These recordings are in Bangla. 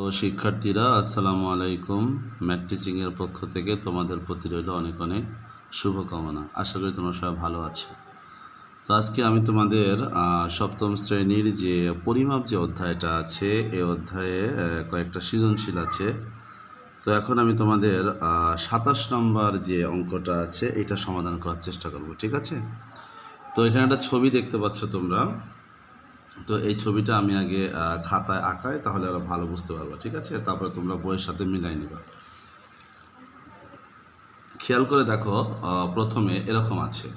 ও শিক্ষার্থীরা, আসসালামু আলাইকুম। ম্যাথ টিচিংয়ের পক্ষ থেকে তোমাদের প্রতি রইল অনেক অনেক শুভকামনা। আশা করি তোমরা সবাই ভালো আছো। তো আজকে আমি তোমাদের সপ্তম শ্রেণির যে পরিমাপ যে অধ্যায়টা আছে এই অধ্যায়ে কয়েকটা সৃজনশীল আছে। তো এখন আমি তোমাদের সাতাশ নম্বর যে অঙ্কটা আছে, এটা সমাধান করার চেষ্টা করব, ঠিক আছে? তো এখানে একটা ছবি দেখতে পাচ্ছ তোমরা। তো এই ছবিটা আমি আগে খাতায় আঁকাই, তাহলে আরও ভালো বুঝতে পারব, ঠিক আছে? তারপরে তোমরা বইয়ের সাথে মিলাই নিবা। খেয়াল করে দেখো প্রথমে এরকম আছে।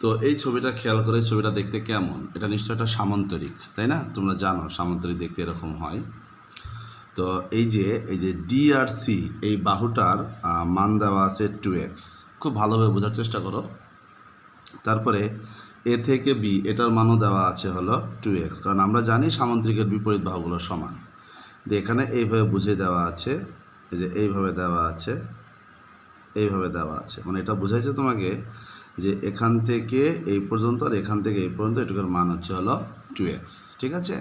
তো এই ছবিটা খেয়াল করে ছবিটা দেখতে কেমন? এটা নিশ্চয়ই একটা সামান্তরিক তাই না? তোমরা জানো সামান্তরিক দেখতে এরকম হয়। তো এই যে এই যে ডি আর সি এই বাহুটার মান দেওয়া আছে টু এক্স খুব ভালোভাবে বোঝার চেষ্টা করো। তারপরে এ থেকে বি এটার মানও দেওয়া আছে হলো টু এক্স কারণ আমরা জানি সামান্তরিকের বিপরীত বাহুগুলো সমান। এখানে এইভাবে বুঝিয়ে দেওয়া আছে, এই যে এইভাবে দেওয়া আছে, এইভাবে দেওয়া আছে। মানে এটা বুঝাইছে তোমাকে যে এখান থেকে এই পর্যন্ত আর এখান থেকে এই পর্যন্ত এটুকুর মান হচ্ছে হলো টু এক্স ঠিক আছে?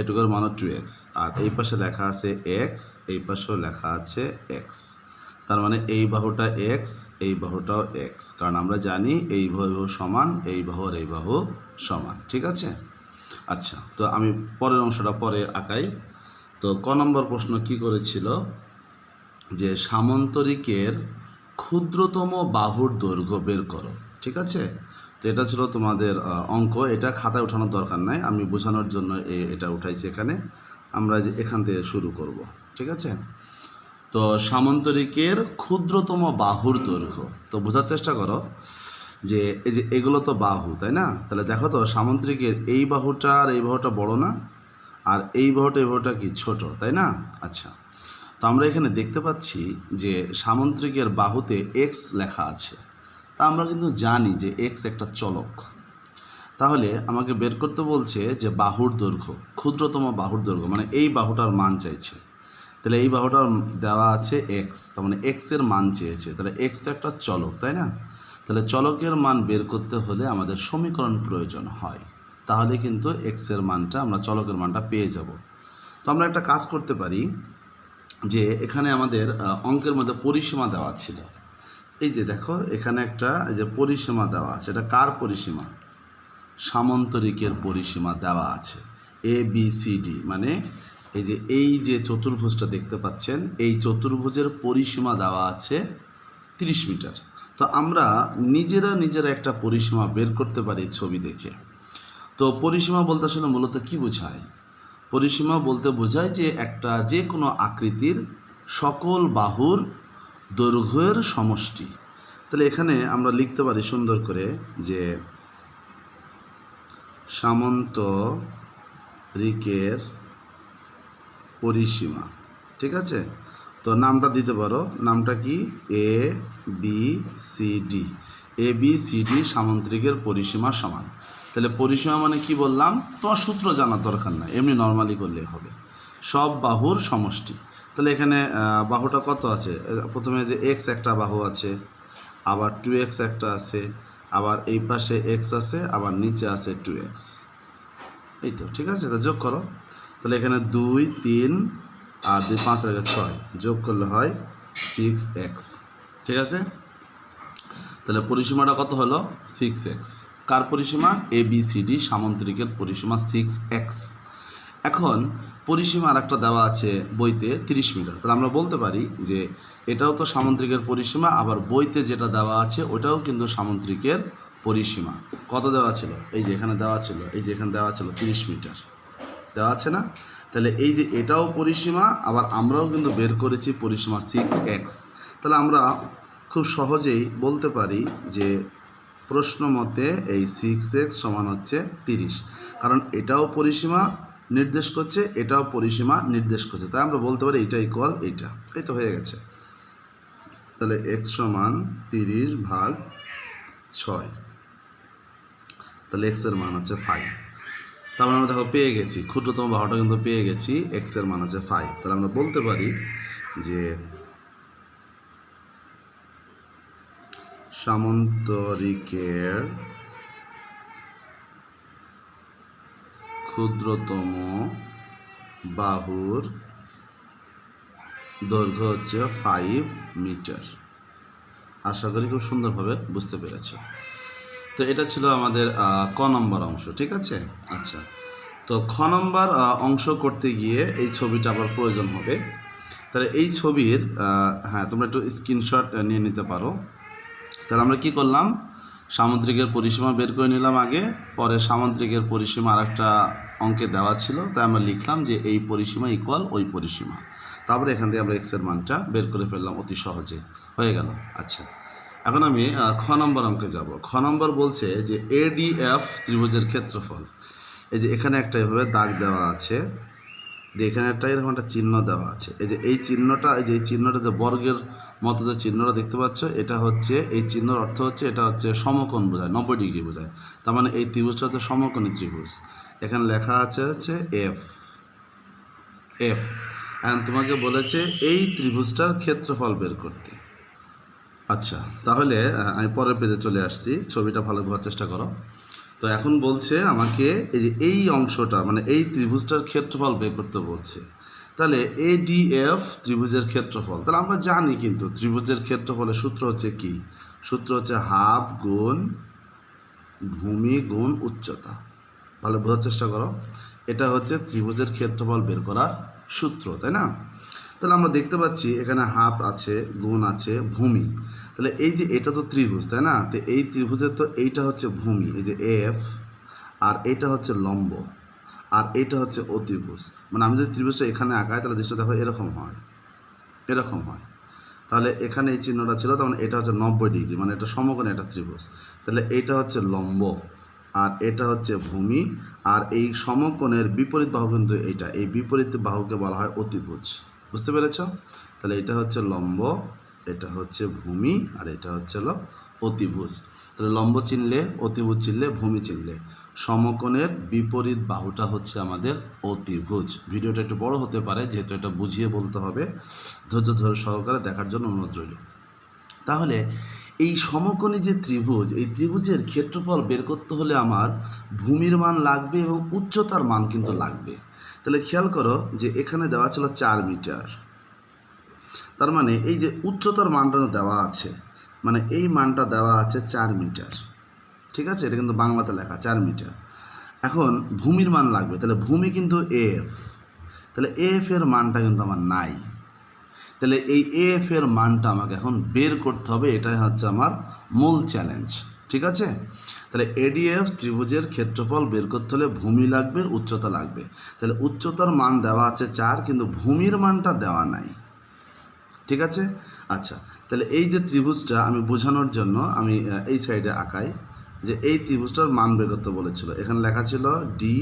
এটুকুর মান টু এক্স আর এই পাশে লেখা আছে এক্স এই পাশেও লেখা আছে এক্স তার মানে এই বাহুটা এক্স এই বাহুটাও এক্স কারণ আমরা জানি এই বাহু সমান, এই বাহু আর এই বাহু সমান, ঠিক আছে? আচ্ছা তো আমি পরের অংশটা পরে আঁকাই। তো ক নম্বর প্রশ্ন কি করেছিল? যে সামন্তরিকের ক্ষুদ্রতম বাহুর দৈর্ঘ্য বের করো, ঠিক আছে? তো এটা ছিল তোমাদের অঙ্ক। এটা খাতায় ওঠানোর দরকার নাই। আমি বোঝানোর জন্য এটা উঠাইছি এখানে। আমরা যে এখান থেকে শুরু করব, ঠিক আছে? তো সামন্তরিকের ক্ষুদ্রতম বাহুর দৈর্ঘ্য। তো বোঝার চেষ্টা করো যে এই যে এগুলো তো বাহু, তাই না? তাহলে দেখো তো সামন্তরিকের এই বাহুটা আর এই বাহুটা বড় না, আর এই বাহুটা এই বাহুটা কি ছোট, তাই না? আচ্ছা। তো আমরা এখানে দেখতে পাচ্ছি যে সামন্ত্রিকের বাহুতে এক্স লেখা আছে। তা আমরা কিন্তু জানি যে এক্স একটা চলক। তাহলে আমাকে বের করতে বলছে যে বাহুর দৈর্ঘ্য, ক্ষুদ্রতম বাহুর দৈর্ঘ্য মানে এই বাহুটার মান চাইছে। তাহলে এই বাহুটার দেওয়া আছে এক্স তার মানে এক্সের মান চেয়েছে। তাহলে এক্স তো একটা চলক, তাই না? তাহলে চলকের মান বের করতে হলে আমাদের সমীকরণ প্রয়োজন হয়। তাহলে কিন্তু এক্সের মানটা, আমরা চলকের মানটা পেয়ে যাব। তো আমরা একটা কাজ করতে পারি যে এখানে আমাদের অঙ্কের মধ্যে পরিসীমা দেওয়া ছিল। এই যে দেখো, এখানে একটা, এই যে পরিসীমা দেওয়া আছে, এটা কার পরিসীমা? সামন্তরিকের পরিসীমা দেওয়া আছে। এ বি সি ডি মানে এই যে এই যে চতুর্ভুজটা দেখতে পাচ্ছেন, এই চতুর্ভুজের পরিসীমা দেওয়া আছে তিরিশ মিটার। তো আমরা নিজেরা নিজেরা একটা পরিসীমা বের করতে পারি ছবি দেখে। তো পরিসীমা বলতে আসলে মূলত কি বোঝায়? পরিসীমা বলতে বোঝায় যে একটা যে কোনো আকৃতির সকল বাহুর দৈর্ঘ্যের সমষ্টি। তাহলে এখানে আমরা লিখতে পারি সুন্দর করে যে সামন্ত রিকের পরিসীমা। ঠিক আছে? তো নামটা দিতে পারো। নামটা কি? A B C D A B C D সামন্ত্রিকের পরিসীমা সমান। তাহলে পরিসীমা মানে কি বললাম? তোমার সূত্র জানার দরকার নাই। এমনি নর্মালি করলেই হবে। সব বাহুর সমষ্টি। তাহলে এখানে বাহুটা কত আছে? প্রথমে যে এক্স একটা বাহু আছে, আবার টু এক্স একটা আছে, আবার এই পাশে এক্স আছে, আবার নিচে আছে টু এক্স এই তো, ঠিক আছে? তো যোগ করো। তাহলে এখানে দুই, তিন, আর দুই, পাঁচ রেখে ছয়। যোগ করলে হয় সিক্স এক্স ঠিক আছে? তাহলে পরিসীমাটা কত হলো? সিক্স এক্স কার পরিসীমা? এ বি সি ডি সামন্তরিকের পরিসীমা সিক্স এক্স এখন পরিসীমা আর একটা দেওয়া আছে বইতে তিরিশ মিটার। তাহলে আমরা বলতে পারি যে এটাও তো সামন্ত্রিকের পরিসীমা, আবার বইতে যেটা দেওয়া আছে ওটাও কিন্তু সামন্ত্রিকের পরিসীমা। কত দেওয়া ছিল? এই যে এখানে দেওয়া ছিল, এই যে এখানে দেওয়া ছিল তিরিশ মিটার। দেওয়া আছে না? তাহলে এই যে এটাও পরিসীমা, আবার আমরাও কিন্তু বের করেছি পরিসীমা সিক্স এক্স তাহলে আমরা খুব সহজেই বলতে পারি যে প্রশ্ন মতে এই সিক্স এক্স সমান হচ্ছে তিরিশ। কারণ এটাও পরিসীমা নির্দেশ করছে, এটাও পরিসীমা নির্দেশ করছে। তাই আমরা বলতে পারি এটা ইকুয়াল এইটা। এই তো হয়ে গেছে। তাহলে এক্স সমান তিরিশ ভাগ ছয়। তাহলে এক্সের মান হচ্ছে ফাইভ তারপরে আমরা দেখো পেয়ে গেছি। ক্ষুদ্রতম বাহুটা কিন্তু পেয়ে গেছি। এক্সের মান হচ্ছে ফাইভ তাহলে আমরা বলতে পারি যে সামন্তরিকের ক্ষুদ্রতম বাহুর দৈর্ঘ্য হচ্ছে ফাইভ মিটার। আশা করি খুব সুন্দরভাবে বুঝতে পেরেছ। তো এটা ছিল আমাদের ক নম্বর অংশ, ঠিক আছে? আচ্ছা। তো খ নম্বর অংশ করতে গিয়ে এই ছবিটা আবার প্রয়োজন হবে। তাহলে এই ছবির হ্যাঁ তোমরা একটু স্ক্রিনশট নিয়ে নিতে পারো। তাহলে আমরা কি করলাম? সামুদ্রিকের পরিসীমা বের করে নিলাম আগে, পরে সামুদ্রিকের পরিসীমা আর একটা অঙ্কে দেওয়া ছিল, তাই আমরা লিখলাম যে এই পরিসীমা ইকুয়াল ওই পরিসীমা। তারপরে এখান থেকে আমরা এক্সের মানটা বের করে ফেললাম অতি সহজে। হয়ে গেল। আচ্ছা। এখন আমি খ নম্বর অঙ্কে যাব। খ নম্বর বলছে যে এডিএফ ত্রিভুজের ক্ষেত্রফল। এই যে এখানে একটা এভাবে দাগ দেওয়া আছে। যে এখানে একটা এরকম একটা চিহ্ন দেওয়া আছে। এই যে এই চিহ্নটা, এই যে এই চিহ্নটা যে বর্গের মতো যে চিহ্নটা দেখতে পাচ্ছ, এটা হচ্ছে, এই চিহ্নর অর্থ হচ্ছে, এটা হচ্ছে সমকোণ বোঝায়, নব্বই ডিগ্রি বোঝায়। তার মানে এই ত্রিভুজটা হচ্ছে সমকোণী ত্রিভুজ। এখানে লেখা আছে হচ্ছে এফ এফ এখন তোমাকে বলেছে, এই ত্রিভুজটার ক্ষেত্রফল বের করতে। আচ্ছা তাহলে আমি পরের পেজে চলে আসছি। ছবিটা ভালো বোঝার চেষ্টা করো। তো এখন বলছে আমাকে এই যে এই অংশটা মানে এই ত্রিভুজটার ক্ষেত্রফল বের করতে বলছে। তাহলে এডিএফ ত্রিভুজের ক্ষেত্রফল, তাহলে আমরা জানি কিন্তু ত্রিভুজের ক্ষেত্রফলের সূত্র হচ্ছে কি? সূত্র হচ্ছে হাফ গুণ ভূমি গুণ উচ্চতা। ভালো বোঝার চেষ্টা করো। এটা হচ্ছে ত্রিভুজের ক্ষেত্রফল বের করার সূত্র, তাই না? তাহলে আমরা দেখতে পাচ্ছি এখানে হাফ আছে, গুণ আছে, ভূমি। তাহলে এই যে এটা তো ত্রিভুজ, তাই না? তো এই ত্রিভুজের তো এইটা হচ্ছে ভূমি, এই যে এফ, আর এটা হচ্ছে লম্ব, আর এটা হচ্ছে অতিভুজ। মানে আমি যদি ত্রিভুজটা এখানে আঁকাই, তাহলে জিনিসটা দেখো এরকম হয় এরকম হয়। তাহলে এখানে এই চিহ্নটা ছিল তখন এটা হচ্ছে নব্বই ডিগ্রি মানে এটা সমকোণে এটা ত্রিভুজ। তাহলে এটা হচ্ছে লম্ব, আর এটা হচ্ছে ভূমি, আর এই সমকোণের বিপরীত বাহু কিন্তু এইটা, এই বিপরীত বাহুকে বলা হয় অতিভুজ। বুঝতে পেরেছ? তাহলে এটা হচ্ছে লম্ব, এটা হচ্ছে ভূমি, আর এটা হচ্ছে হলো অতিভুজ। তাহলে লম্ব চিনলে, অতিভুজ চিনলে, ভূমি চিনলে। সমকোণের বিপরীত বাহুটা হচ্ছে আমাদের অতিভুজ। ভিডিওটা একটু বড় হতে পারে, যেহেতু এটা বুঝিয়ে বলতে হবে। ধৈর্য ধরে সহকারে দেখার জন্য অনুরোধ রইল। তাহলে এই সমকোণী যে ত্রিভুজ, এই ত্রিভুজের ক্ষেত্রফল বের করতে হলে আমার ভূমির মান লাগবে এবং উচ্চতার মান কিন্তু লাগবে। তাহলে খেয়াল করো যে এখানে দেওয়া ছিল চার মিটার। তার মানে এই যে উচ্চতার মানটা দেওয়া আছে মানে এই মানটা দেওয়া আছে চার মিটার। ঠিক আছে? এটা কিন্তু বাংলাতে লেখা, চার মিটার। এখন ভূমির মান লাগবে, তাহলে ভূমি কিন্তু এফ। তাহলে এফ এর মানটা কিন্তু আমার নাই। তাহলে এই এফ এর মানটা আমাকে এখন বের করতে হবে, এটাই হচ্ছে আমার মূল চ্যালেঞ্জ ঠিক আছে? তাহলে এডিএফ ত্রিভুজের ক্ষেত্রফল বের করতে হলে ভূমি লাগবে, উচ্চতা লাগবে। তাহলে উচ্চতার মান দেওয়া আছে চার, কিন্তু ভূমির মানটা দেওয়া নাই। ঠিক আছে? আচ্ছা তাহলে এই যে ত্রিভুজটা আমি বোঝানোর জন্য আমি এই সাইডে আঁকাই যে এই ত্রিভুজটার মান বের করতে বলেছিল। এখানে লেখা ছিল ডি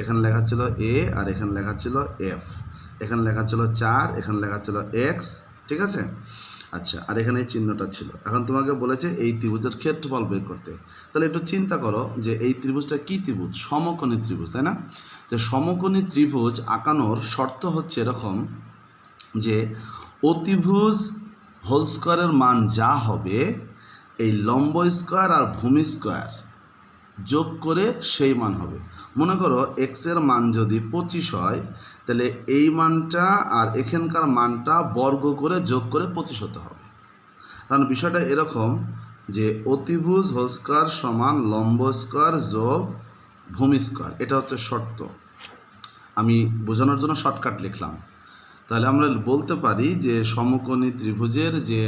এখানে লেখা ছিল এ আর এখানে লেখা ছিল এফ এখানে লেখা ছিল চার, এখানে লেখা ছিল এক্স ঠিক আছে? আচ্ছা আর এখানে এই চিহ্নটা ছিল। এখন তোমাকে বলেছে এই ত্রিভুজের ক্ষেত্রফল বের করতে। তাহলে একটু চিন্তা করো যে এই ত্রিভুজটা কি ত্রিভুজ? সমকোণী ত্রিভুজ, তাই না? যে সমকোণী ত্রিভুজ আঁকানোর শর্ত হচ্ছে এরকম যে অতিভুজ হোল স্কোয়ারের মান যা হবে এই লম্ব স্কোয়ার আর ভূমি স্কোয়ার যোগ করে সেই মান হবে। মনে করো এক্সের মান যদি পঁচিশ হয় তাহলে এই মানটা আর এখানকার মানটা বর্গ করে যোগ করে হতে হবে। কারণ বিষয়টা এরকম যে অতিভুজ হোল স্কোয়ার সমান লম্ব স্কোয়ার যোগ ভূমি স্কোয়ার, এটা হচ্ছে শর্ত। আমি বোঝানোর জন্য শর্টকাট লিখলাম। তাহলে আমরা বলতে পারি যে সমকোণী ত্রিভুজের যে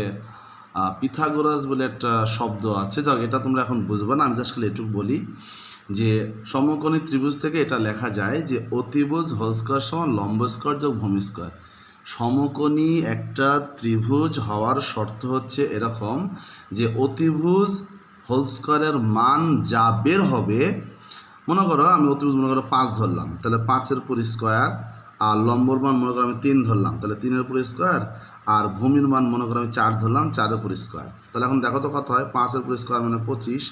পিথাগোরাস বলে একটা শব্দ আছে, যাক, এটা তোমরা এখন বুঝবে না, আমি জাস্ট খালি এটুকু বলি। যে সমকোণী ত্রিভুজ থেকে এটা লেখা যায় যে অতিভুজ হোল স্কোয়ার সমান লম্ব স্কোয়ার যোগ ভূমি স্কোয়ার। সমকোণী একটা ত্রিভুজ হওয়ার শর্ত হচ্ছে এরকম যে অতিভুজ হোল স্কোয়ারের মান যা বের হবে, মনে করো আমি অতিভুজ মনে করো পাঁচ ধরলাম, তাহলে পাঁচের উপর স্কোয়ার আর লম্বর মান মনে করো আমি তিন ধরলাম, তাহলে তিনের উপর স্কোয়ার আর ভূমির মান মনে করো আমি চার ধরলাম, চারের উপর স্কোয়ার। তাহলে এখন দেখো তো কত হয়, পাঁচের উপর স্কোয়ার মানে পঁচিশ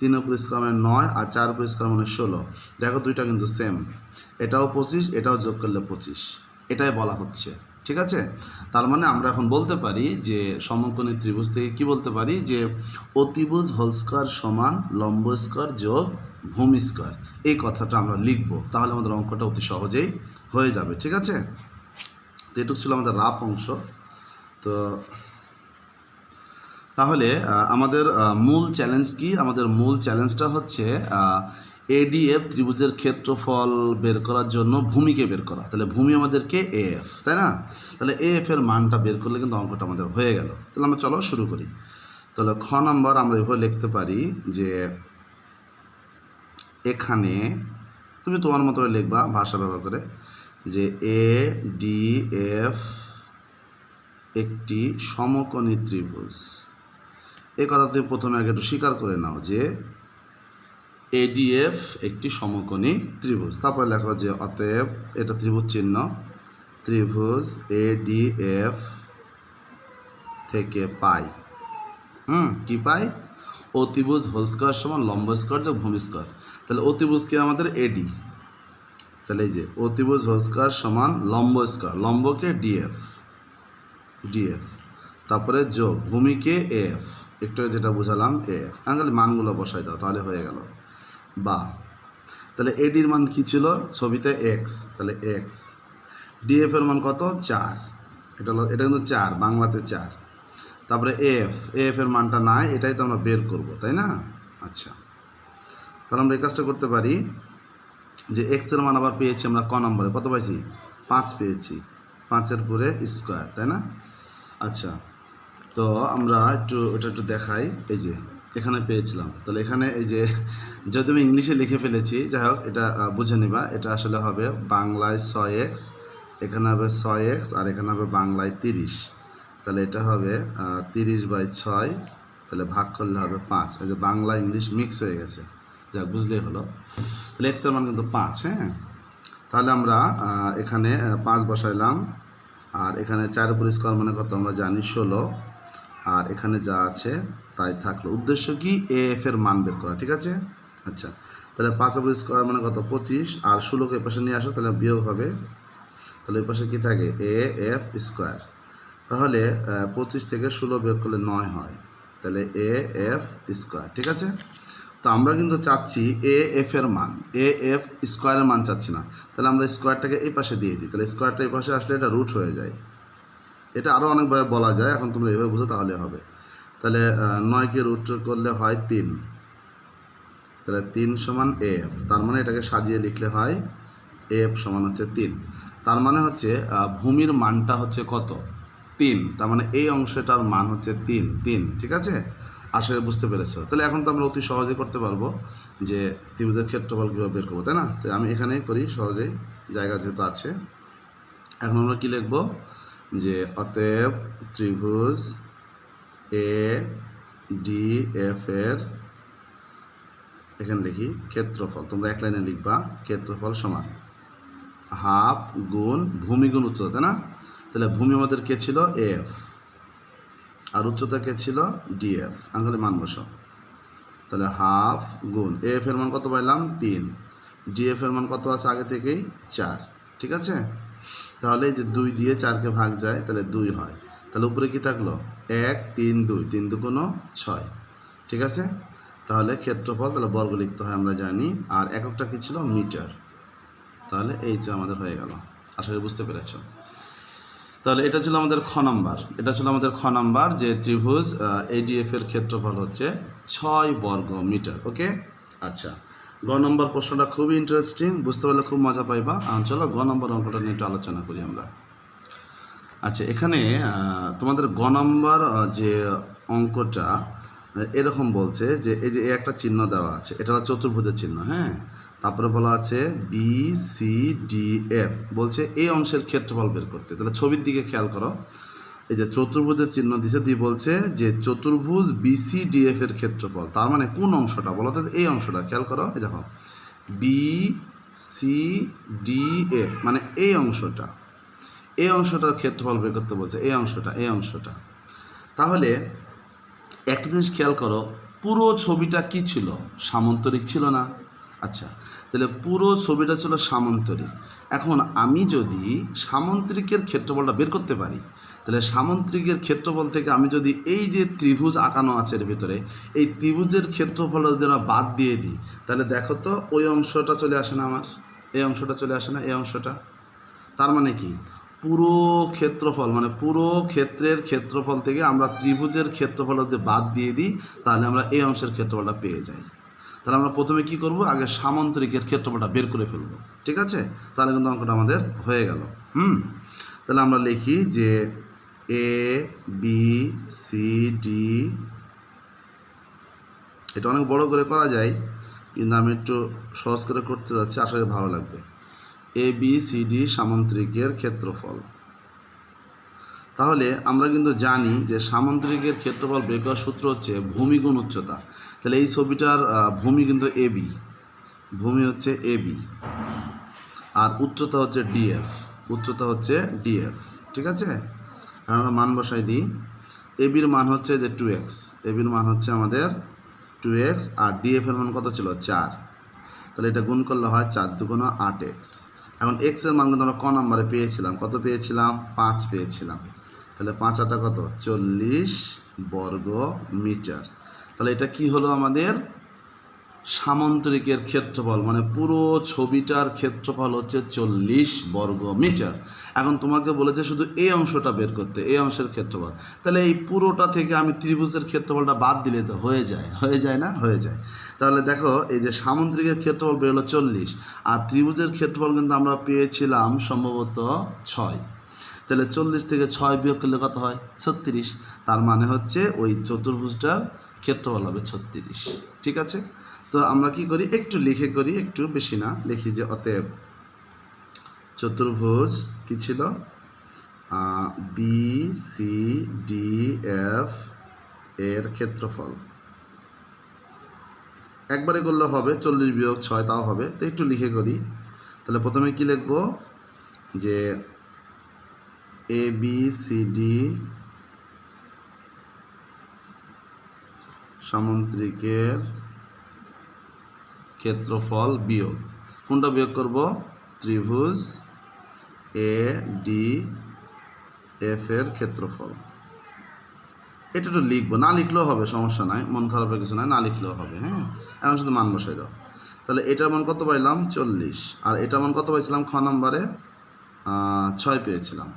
তিনের উপর মানে নয় আর চার উপর মানে ষোলো। দেখো দুইটা কিন্তু সেম এটাও পঁচিশ, এটাও যোগ করলে পঁচিশ। এটাই বলা হচ্ছে, ঠিক আছে? তার মানে আমরা এখন বলতে পারি যে সমকোণী ত্রিভুজ থেকে কি বলতে পারি? যে অতিভুজ হোল সমান লম্ব স্কোয়ার যোগ ভূমি এই কথাটা আমরা লিখব, তাহলে আমাদের অঙ্কটা অতি সহজেই হয়ে যাবে, ঠিক আছে? তো এটুকু ছিল আমাদের রাফ অংশ। তো তাহলে আমাদের মূল চ্যালেঞ্জ কি? আমাদের মূল চ্যালেঞ্জটা হচ্ছে এডিএফ ত্রিভুজের ক্ষেত্রফল বের করার জন্য ভূমিকে বের করা। তাহলে ভূমি আমাদেরকে এএফ তাই না? তাহলে এএফ এর মানটা বের করলে কিন্তু অঙ্কটা আমাদের হয়ে গেল। তাহলে আমরা চলো শুরু করি। তাহলে খ নম্বর আমরা এভাবে লিখতে পারি যে, এখানে তুমি তোমার মতো লিখবা ভাষা ব্যবহার করে যে এ ডি এফ একটি সমকোণী ত্রিভুজ। এই কথা তুমি প্রথমে আগে একটু স্বীকার করে নাও যে এডিএফ একটি সমকোণী ত্রিভুজ। তারপরে লেখো যে অতএব এটা ত্রিভুজ চিহ্ন। ত্রিভুজ এডিএফ থেকে পাই। হুম, কি পাই? অতিভুজ হোল স্কোয়ার সমান লম্ব স্কোয়ার যোগ ভূমি স্কোয়ার। তাহলে অতিভুজ কি আমাদের? এডি তাহলে এই যে অতিভুজ হোল স্কোয়ার সমান লম্ব স্কোয়ার। লম্বকে ডিএফ ডিএফ তারপরে যোগ ভূমিকে এফ একটু যেটা বুঝালাম এফ আঙ্গালি মানগুলো বসাই দাও, তাহলে হয়ে গেল। বা, তাহলে এডির মান কি ছিল? ছবিতে এক্স তাহলে এক্স ডিএফ এর মান কত? চার। এটা হলো, এটা কিন্তু চার, বাংলাতে চার। তারপরে এফ এফ এর মানটা নাই, এটাই তো আমরা বের করব, তাই না? আচ্ছা। তাহলে আমরা এই কাজটা করতে পারি যে এক্সের মান আবার পেয়েছি আমরা ক নম্বরে, কত পাইছি? পাঁচ পেয়েছি। পাঁচের পরে স্কোয়ার তাই না? আচ্ছা। তো আমরা একটু, ওটা একটু দেখাই। এই যে, এখানে পেয়েছিলাম। তাহলে এখানে এই যে, যেহেতু আমি ইংলিশে লিখে ফেলেছি, যাই হোক, এটা বুঝে নিবা। এটা আসলে হবে বাংলায় ছয় এক্স, এখানে হবে ছয় এক্স, আর এখানে হবে বাংলায় তিরিশ। তাহলে এটা হবে তিরিশ বাই ছয়, তাহলে ভাগ করলে হবে পাঁচ। এই যে বাংলা, ইংলিশ মিক্স হয়ে গেছে। যাক বুঝলেই হলো। তাহলে এক্সের মান কিন্তু পাঁচ হ্যাঁ? তাহলে আমরা এখানে পাঁচ বসাইলাম। আর এখানে চার উপর স্কোয়ার মানে কত? আমরা জানি ষোলো। আর এখানে যা আছে তাই থাকল। উদ্দেশ্য কি? এ এফ এর মান বের করা, ঠিক আছে? আচ্ছা তাহলে পাঁচ উপর স্কোয়ার মানে কত? পঁচিশ। আর ষোলোকে এ পাশে নিয়ে আসো, তাহলে বিয়োগ হবে। তাহলে এই পাশে কী থাকে? এ এফ স্কোয়ার তাহলে পঁচিশ থেকে ষোলো বিয়োগ করলে নয় হয়। তাহলে এ এফ স্কোয়ার ঠিক আছে? তো আমরা কিন্তু চাচ্ছি এ এফ এর মান। এ এফ স্কোয়ারের মান চাচ্ছি না। তাহলে আমরা স্কোয়ারটাকে এই পাশে দিয়ে দিই। তাহলে স্কোয়ারটা এই পাশে আসলে এটা রুট হয়ে যায়। এটা আরও অনেকভাবে বলা যায়, এখন তোমরা এভাবে বুঝো তাহলে হবে। তাহলে নয়কে রুট করলে হয় তিন। তাহলে তিন সমান এফ তার মানে এটাকে সাজিয়ে লিখলে হয় এফ সমান হচ্ছে তিন। তার মানে হচ্ছে ভূমির মানটা হচ্ছে কত? তিন। তার মানে এই অংশটার মান হচ্ছে তিন তিন, ঠিক আছে? আসলে বুঝতে পেরেছ। তাহলে এখন তো আমরা অতি সহজে করতে পারব যে ত্রিভুজের ক্ষেত্রফল কীভাবে বের করব, তাই না? তো আমি এখানেই করি, সহজেই, জায়গা যেহেতু আছে। এখন আমরা কী লিখব? যে অতএব ত্রিভুজ এ, ডি, এফ এর, এখানে দেখি ক্ষেত্রফল। তোমরা এক লাইনে লিখবা, ক্ষেত্রফল সমান হাফ গুণ ভূমি গুণ উচ্চতা, তাই না? তাহলে ভূমি আমাদের কে ছিল? এফ। আর উচ্চতা কে ছিল? ডিএফ আঙ্গুলে মান বসো তাহলে হাফ গুণ এফ এর মান কত পাইলাম? তিন। ডিএফ এর মান কত আছে? আগে থেকেই চার। ঠিক আছে? তাহলে এই যে দুই দিয়ে চারকে ভাগ যায়, তাহলে দুই হয়। তাহলে উপরে কি থাকল? এক, তিন, দুই। তিন দু কোনো ছয়। ঠিক আছে? তাহলে ক্ষেত্রফল, তাহলে বর্গ লিখতে হয়, আমরা জানি। আর এককটা কি ছিল? মিটার। তাহলে এই যে আমাদের হয়ে গেল। আশা করি বুঝতে পেরেছ। তাহলে এটা ছিল আমাদের খ নাম্বার। এটা ছিল আমাদের খ নাম্বার, যে ত্রিভুজ এডিএফ এর ক্ষেত্রফল হচ্ছে ছয় বর্গ মিটার। ওকে? আচ্ছা। গ নম্বর প্রশ্নটা খুবই ইন্টারেস্টিং বুঝতে পারলে খুব মজা পাইবা। চলো গ নম্বর অঙ্কটা নিয়ে একটু আলোচনা করি আমরা। আচ্ছা এখানে তোমাদের গ নম্বর যে অঙ্কটা এরকম বলছে যে, এই যে একটা চিহ্ন দেওয়া আছে, এটা হলো চতুর্ভুজের চিহ্ন হ্যাঁ? তারপরে বলা আছে বি সি ডি এফ বলছে এই অংশের ক্ষেত্রফল বের করতে। তাহলে ছবির দিকে খেয়াল করো। এই যে চতুর্ভুজের চিহ্ন দিছে, দিয়ে বলছে যে চতুর্ভুজ বিসি ডিএফ এর ক্ষেত্রফল, তার মানে কোন অংশটা? বলো তো এই অংশটা, খেয়াল করো, এই দেখো। বি সি ডি এফ মানে এই অংশটা। এই অংশটার ক্ষেত্রফল বের করতে বলছে, এই অংশটা এই অংশটা। তাহলে একটা জিনিস খেয়াল করো, পুরো ছবিটা কি ছিল? সামন্তরিক ছিল না? আচ্ছা তাহলে পুরো ছবিটা ছিল সামন্তরিক। এখন আমি যদি সামন্তরিকের ক্ষেত্রফলটা বের করতে পারি তাহলে সামন্তরিকের ক্ষেত্রফল থেকে আমি যদি এই যে ত্রিভুজ আঁকানো আছে এর ভিতরে, এই ত্রিভুজের ক্ষেত্রফল যদি আমরা বাদ দিয়ে দিই, তাহলে দেখো তো ওই অংশটা চলে আসে না আমার, এই অংশটা চলে আসে না, এই অংশটা। তার মানে কি? পুরো ক্ষেত্রফল মানে পুরো ক্ষেত্রের ক্ষেত্রফল থেকে আমরা ত্রিভুজের ক্ষেত্রফল যদি বাদ দিয়ে দিই, তাহলে আমরা এই অংশের ক্ষেত্রফলটা পেয়ে যাই। তাহলে আমরা প্রথমে কি করব? আগে সামান্তরিকের ক্ষেত্রফলটা বের করে ফেলব, ঠিক আছে? তাহলে কিন্তু অঙ্কটা আমাদের হয়ে গেল। হুম? তাহলে আমরা লিখি যে এ বি সি ডি এটা অনেক বড় করে করা যায়, কিন্তু আমি একটু সহজ করে করতে যাচ্ছি করি ভালো লাগবে। এ বি সি ডি সামান্তরিকের ক্ষেত্রফল। তাহলে আমরা কিন্তু জানি যে সামান্তরিকের ক্ষেত্রফল বের করার সূত্র হচ্ছে ভূমি গুণ উচ্চতা। তাহলে এই ছবিটার ভূমি কিন্তু এ বি ভূমি হচ্ছে এ বি আর উচ্চতা হচ্ছে ডিএফ উচ্চতা হচ্ছে ডিএফ ঠিক আছে? আর আমরা মান বসাই দিই। এবির মান হচ্ছে যে টু এক্স এবির মান হচ্ছে আমাদের টু এক্স আর ডিএফ এর মান কত ছিল? চার। তাহলে এটা গুণ করলে হয় চার দুগুণ আট এক্স এখন এক্সের মান কিন্তু আমরা ক নম্বরে পেয়েছিলাম। কত পেয়েছিলাম? পাঁচ পেয়েছিলাম। তাহলে পাঁচ আটা কত? চল্লিশ বর্গ মিটার তাহলে এটা কি হলো আমাদের? সামান্তরিকের ক্ষেত্রফল মানে পুরো ছবিটার ক্ষেত্রফল হচ্ছে চল্লিশ বর্গ মিটার। এখন তোমাকে বলেছে শুধু এই অংশটা বের করতে, এই অংশের ক্ষেত্রফল। তাহলে এই পুরোটা থেকে আমি ত্রিভুজের ক্ষেত্রফলটা বাদ দিলে তো হয়ে যায় হয়ে যায় না? হয়ে যায়। তাহলে দেখো, এই যে সামুদ্রিকের ক্ষেত্রফল বের হলো চল্লিশ, আর ত্রিভুজের ক্ষেত্রফল কিন্তু আমরা পেয়েছিলাম সম্ভবত ছয়। তাহলে চল্লিশ থেকে ছয় বিয়োগ করলে কত হয়? ছত্রিশ। তার মানে হচ্ছে ওই চতুর্ভুজটার ক্ষেত্রফল হবে ছত্রিশ। ঠিক আছে? তো আমরা কি করি? একটু লিখে করি, একটু বেশি না। লিখি যে, অতএব চতুর্ভুজ কি ছিল? বি সি ডি এফ এর ক্ষেত্রফল। একবারে করলে হবে, চল্লিশ বিয়োগ ছয় তাও হবে। তো একটু লিখে করি। তাহলে প্রথমে কি লিখব? যে এ বি সি ডি সামুদ্রিকের ক্ষেত্রফল বিয়োগ। কোনটা বিয়োগ করব? ত্রিভুজ এ ডি এফ এর ক্ষেত্রফল। এটা একটু লিখব। না লিখলেও হবে, সমস্যা নাই। মন খারাপের কিছু নাই, না লিখলেও হবে হ্যাঁ? এখন শুধু মান বসাই দাও। তাহলে এটার মান কত পাইলাম? চল্লিশ। আর এটার মান কত পাইছিলাম? খ নম্বরে? ছয় পেয়েছিলাম।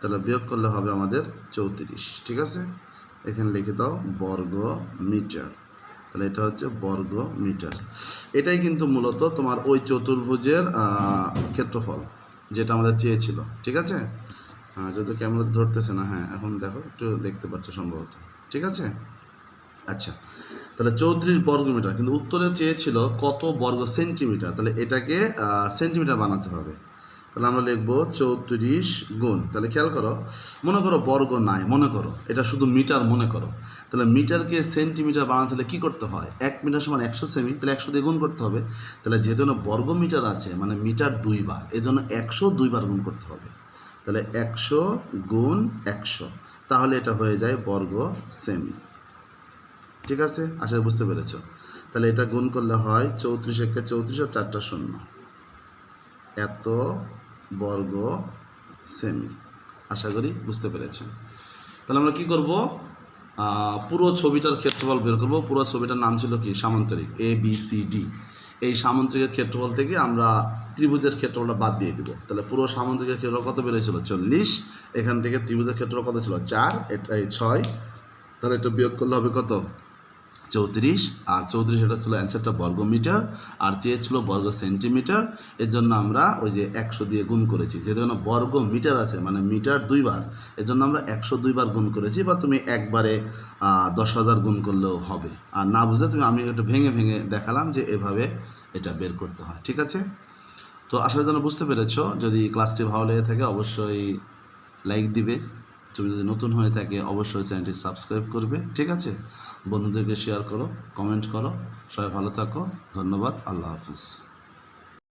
তাহলে বিয়োগ করলে হবে আমাদের চৌত্রিশ। ঠিক আছে? এখানে লিখে দাও বর্গ মিটার তাহলে এটা হচ্ছে বর্গ মিটার এটাই কিন্তু মূলত তোমার ওই চতুর্ভুজের ক্ষেত্রফল, যেটা আমাদের চেয়েছিল, ঠিক আছে? যদি ক্যামেরাতে ধরতেছে না হ্যাঁ এখন দেখো, একটু দেখতে পাচ্ছ সম্ভবত, ঠিক আছে? আচ্ছা তাহলে চৌত্রিশ বর্গ মিটার কিন্তু উত্তরে চেয়েছিল কত বর্গ সেন্টিমিটার? তাহলে এটাকে সেন্টিমিটার বানাতে হবে। তাহলে আমরা লিখব চৌত্রিশ গুণ। তাহলে খেয়াল করো, মনে করো বর্গ নাই, মনে করো, এটা শুধু মিটার মনে করো। তাহলে মিটারকে সেন্টিমিটার বানাতে হলে কী করতে হয়? এক মিটার সমান একশো সেমি, তাহলে একশো দিয়ে গুণ করতে হবে। তাহলে যেহেতু বর্গ মিটার আছে মানে মিটার দুইবার এজন্য একশো দুইবার গুণ করতে হবে। তাহলে একশো গুণ একশো, তাহলে এটা হয়ে যায় বর্গ সেমি। ঠিক আছে? আশা বুঝতে পেরেছ। তাহলে এটা গুণ করলে হয় চৌত্রিশ একে চৌত্রিশ আর চারটা শূন্য। এত বর্গ সেমি। আশা করি বুঝতে পেরেছেন তাহলে আমরা কি করব? পুরো ছবিটার ক্ষেত্রফল বের করব। পুরো ছবিটার নাম ছিল কি? সামান্তরিক এ বি সি ডি এই সামান্তরিকের ক্ষেত্রফল থেকে আমরা ত্রিভুজের ক্ষেত্রফলটা বাদ দিয়ে দিব। তাহলে পুরো সামান্তরিকের ক্ষেত্রফল কত বেড়েছিল চল্লিশ। এখান থেকে ত্রিভুজের ক্ষেত্রফল কত ছিল? চার। এটা এই ছয়। তাহলে একটু বিয়োগ করলে হবে কত? চৌত্রিশ, আর চৌত্রিশ এটা ছিল অ্যান্সারটা বর্গ মিটার আর চেয়েছিল বর্গ সেন্টিমিটার। এর জন্য আমরা ওই যে একশো দিয়ে গুণ করেছি। যেহেতু এখানে বর্গ মিটার আছে মানে মিটার দুইবার এর জন্য আমরা একশো দুইবার গুণ করেছি, বা তুমি একবারে দশ হাজার গুণ করলেও হবে। আর না বুঝলে তুমি, আমি একটু ভেঙে ভেঙে দেখালাম যে এভাবে এটা বের করতে হয়, ঠিক আছে? তো করি তোমরা বুঝতে পেরেছ। যদি ক্লাসটি ভালো লেগে থাকে, অবশ্যই লাইক দিবে। তুমি যদি নতুন হয়ে থাকে, অবশ্যই চ্যানেলটি সাবস্ক্রাইব করবে, ঠিক আছে? বন্ধুদেরকে শেয়ার করো কমেন্ট করো, সবাই ভালো থাকো, ধন্যবাদ, আল্লাহ হাফিজ।